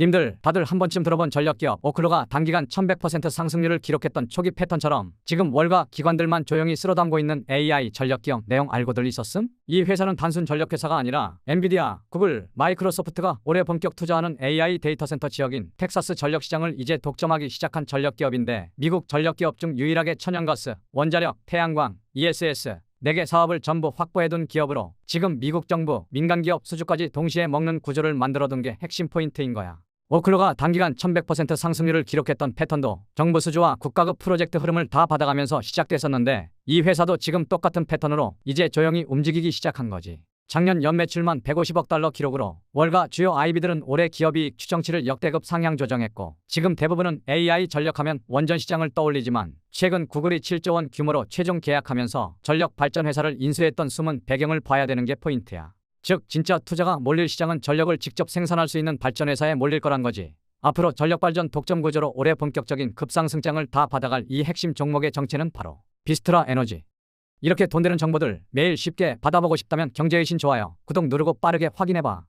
님들 다들 한 번쯤 들어본 전력기업 오클로가 단기간 1100% 상승률을 기록했던 초기 패턴처럼 지금 월가 기관들만 조용히 쓸어담고 있는 AI 전력기업 내용 알고들 있었음? 이 회사는 단순 전력회사가 아니라 엔비디아, 구글, 마이크로소프트가 올해 본격 투자하는 AI 데이터 센터 지역인 텍사스 전력 시장을 이제 독점하기 시작한 전력기업인데 미국 전력기업 중 유일하게 천연가스, 원자력, 태양광, ESS, 4개 사업을 전부 확보해둔 기업으로 지금 미국 정부, 민간기업 수주까지 동시에 먹는 구조를 만들어둔 게 핵심 포인트인 거야. 오클로가 단기간 1100% 상승률을 기록했던 패턴도 정부 수주와 국가급 프로젝트 흐름을 다 받아가면서 시작됐었는데 이 회사도 지금 똑같은 패턴으로 이제 조용히 움직이기 시작한 거지. 작년 연 매출만 150억 달러 기록으로 월가 주요 IB들은 올해 기업이익 추정치를 역대급 상향 조정했고 지금 대부분은 AI 전력하면 원전 시장을 떠올리지만 최근 구글이 7조 원 규모로 최종 계약하면서 전력 발전 회사를 인수했던 숨은 배경을 봐야 되는 게 포인트야. 즉 진짜 투자가 몰릴 시장은 전력을 직접 생산할 수 있는 발전 회사에 몰릴 거란 거지. 앞으로 전력 발전 독점 구조로 올해 본격적인 급상승장을 다 받아갈 이 핵심 종목의 정체는 바로 비스트라 에너지. 이렇게 돈 되는 정보들 매일 쉽게 받아보고 싶다면 경제의 신 좋아요, 구독 누르고 빠르게 확인해봐.